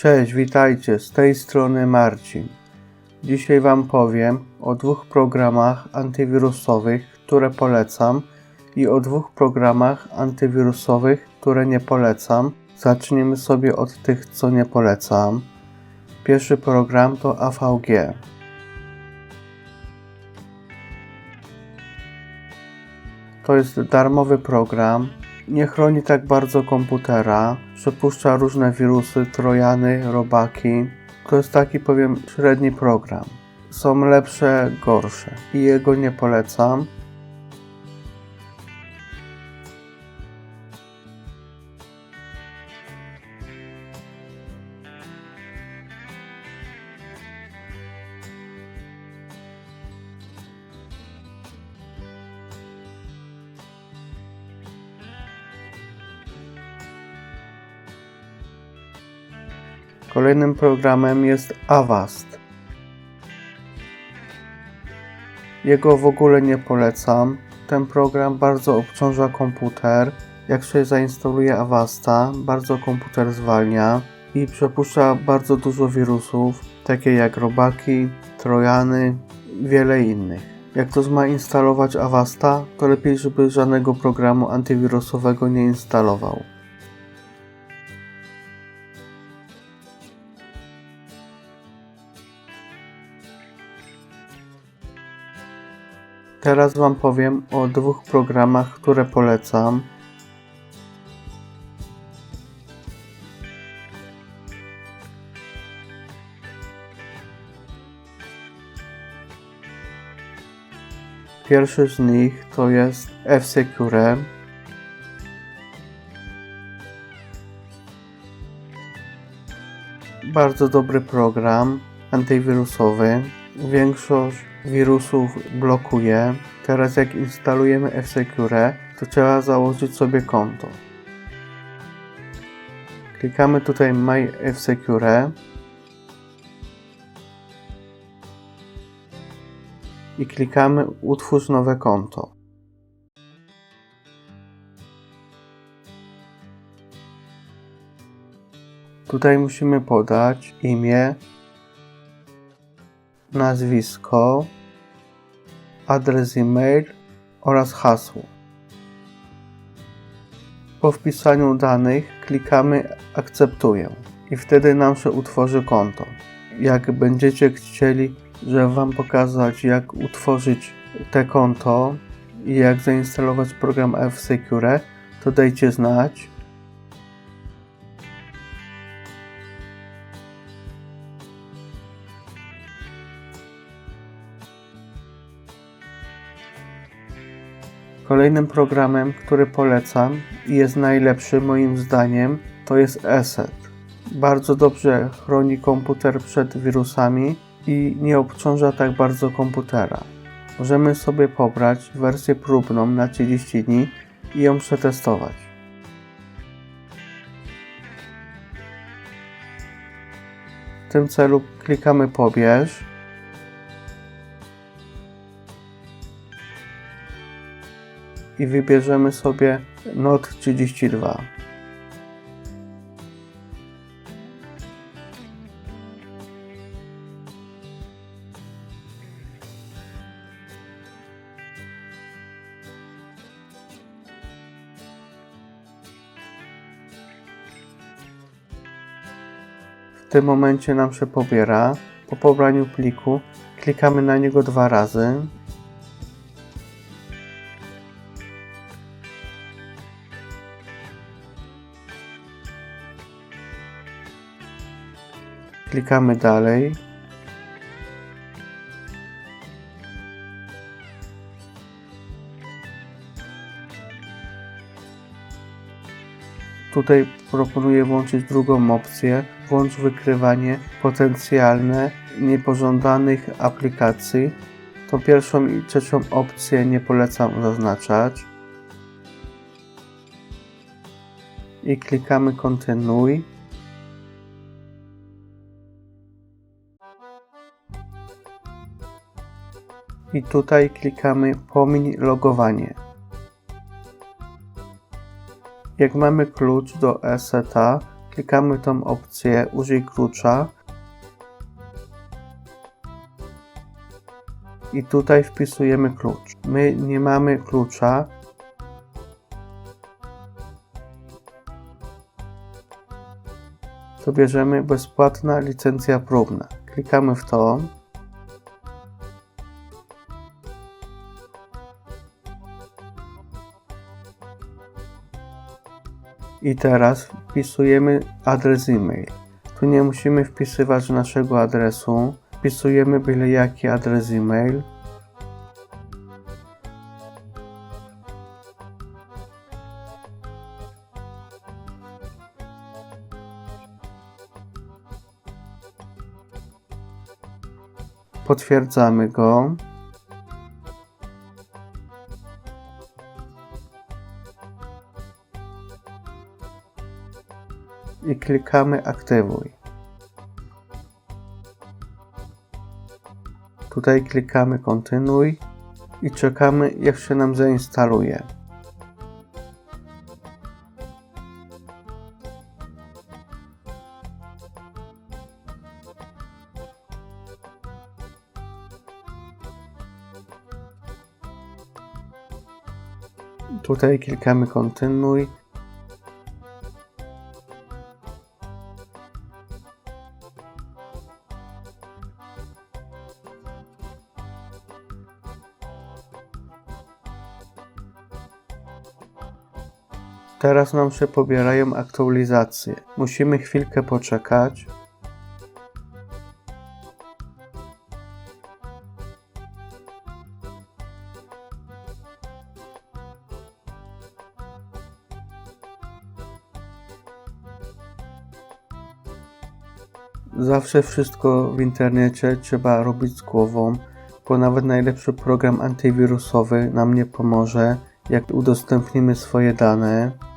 Cześć, witajcie, z tej strony Marcin. Dzisiaj Wam powiem o dwóch programach antywirusowych, które polecam i o dwóch programach antywirusowych, które nie polecam. Zaczniemy sobie od tych, co nie polecam. Pierwszy program to AVG. To jest darmowy program. Nie chroni tak bardzo komputera. Przepuszcza różne wirusy, trojany, robaki. To jest taki, powiem, średni program. Są lepsze, gorsze. I jego nie polecam. Kolejnym programem jest Avast. Jego w ogóle nie polecam. Ten program bardzo obciąża komputer. Jak się zainstaluje Avasta, bardzo komputer zwalnia i przepuszcza bardzo dużo wirusów, takie jak robaki, trojany wiele innych. Jak ktoś ma instalować Avasta, to lepiej, żeby żadnego programu antywirusowego nie instalował. Teraz Wam powiem o dwóch programach, które polecam. Pierwszy z nich to jest F-Secure. Bardzo dobry program antywirusowy. Większość wirusów blokuje. Teraz jak instalujemy F-Secure, to trzeba założyć sobie konto. Klikamy tutaj My F-Secure i klikamy Utwórz nowe konto. Tutaj musimy podać imię, nazwisko, adres e-mail oraz hasło. Po wpisaniu danych klikamy Akceptuję i wtedy nam się utworzy konto. Jak będziecie chcieli, żeby Wam pokazać jak utworzyć te konto i jak zainstalować program F-Secure, to dajcie znać. Kolejnym programem, który polecam i jest najlepszy moim zdaniem, to jest ESET. Bardzo dobrze chroni komputer przed wirusami i nie obciąża tak bardzo komputera. Możemy sobie pobrać wersję próbną na 30 dni i ją przetestować. W tym celu klikamy pobierz i wybierzemy sobie Note 32. W tym momencie nam się pobiera. Po pobraniu pliku klikamy na niego dwa razy Klikamy dalej. Tutaj proponuję włączyć drugą opcję. Włącz wykrywanie potencjalne niepożądanych aplikacji. To pierwszą i trzecią opcję nie polecam zaznaczać. I klikamy kontynuuj. I tutaj klikamy pomiń logowanie. Jak mamy klucz do ESETA, klikamy tą opcję użyj klucza i tutaj wpisujemy klucz. My nie mamy klucza, to bierzemy bezpłatna licencja próbna. Klikamy w to. I teraz wpisujemy adres e-mail. Tu nie musimy wpisywać naszego adresu. Wpisujemy byle jaki adres e-mail. Potwierdzamy go. I klikamy aktywuj. Tutaj klikamy kontynuuj i czekamy jak się nam zainstaluje. Tutaj klikamy kontynuuj. Teraz nam się pobierają aktualizacje. Musimy chwilkę poczekać. Zawsze wszystko w internecie trzeba robić z głową, bo nawet najlepszy program antywirusowy nam nie pomoże, jak udostępnimy swoje dane.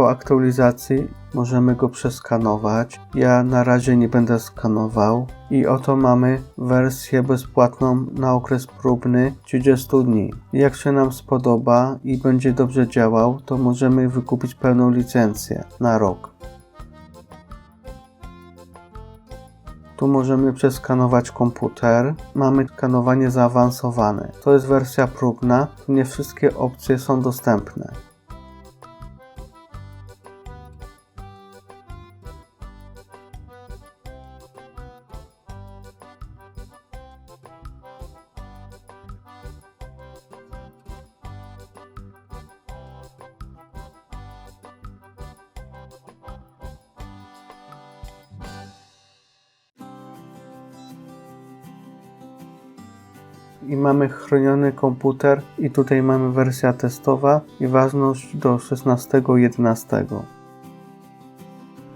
Po aktualizacji możemy go przeskanować. Ja na razie nie będę skanował. I oto mamy wersję bezpłatną na okres próbny 30 dni. Jak się nam spodoba i będzie dobrze działał, to możemy wykupić pełną licencję na rok. Tu możemy przeskanować komputer. Mamy skanowanie zaawansowane. To jest wersja próbna. Nie wszystkie opcje są dostępne. I mamy chroniony komputer i tutaj mamy wersja testowa i ważność do 16.11.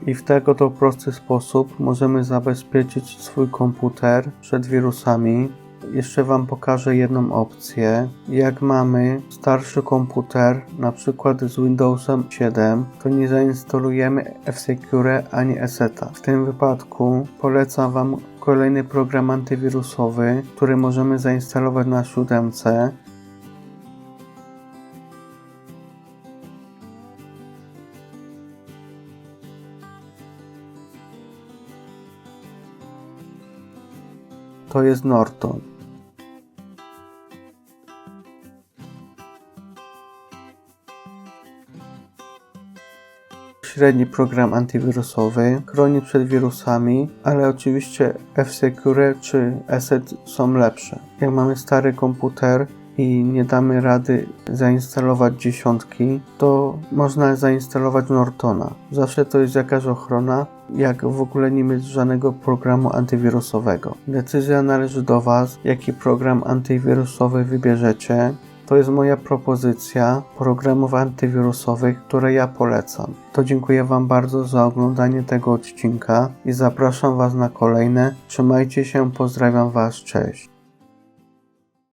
I w tego to prosty sposób możemy zabezpieczyć swój komputer przed wirusami. Jeszcze Wam pokażę jedną opcję. Jak mamy starszy komputer, na przykład z Windowsem 7, to nie zainstalujemy F-Secure ani ESETA. W tym wypadku polecam Wam kolejny program antywirusowy, który możemy zainstalować na siódemce. To jest Norton. Średni program antywirusowy, chroni przed wirusami, ale oczywiście F-Secure czy ESET są lepsze. Jak mamy stary komputer i nie damy rady zainstalować dziesiątki, to można zainstalować Nortona. Zawsze to jest jakaś ochrona, jak w ogóle nie mieć żadnego programu antywirusowego. Decyzja należy do Was, jaki program antywirusowy wybierzecie. To jest moja propozycja programów antywirusowych, które ja polecam. To dziękuję Wam bardzo za oglądanie tego odcinka i zapraszam Was na kolejne. Trzymajcie się, pozdrawiam Was, cześć.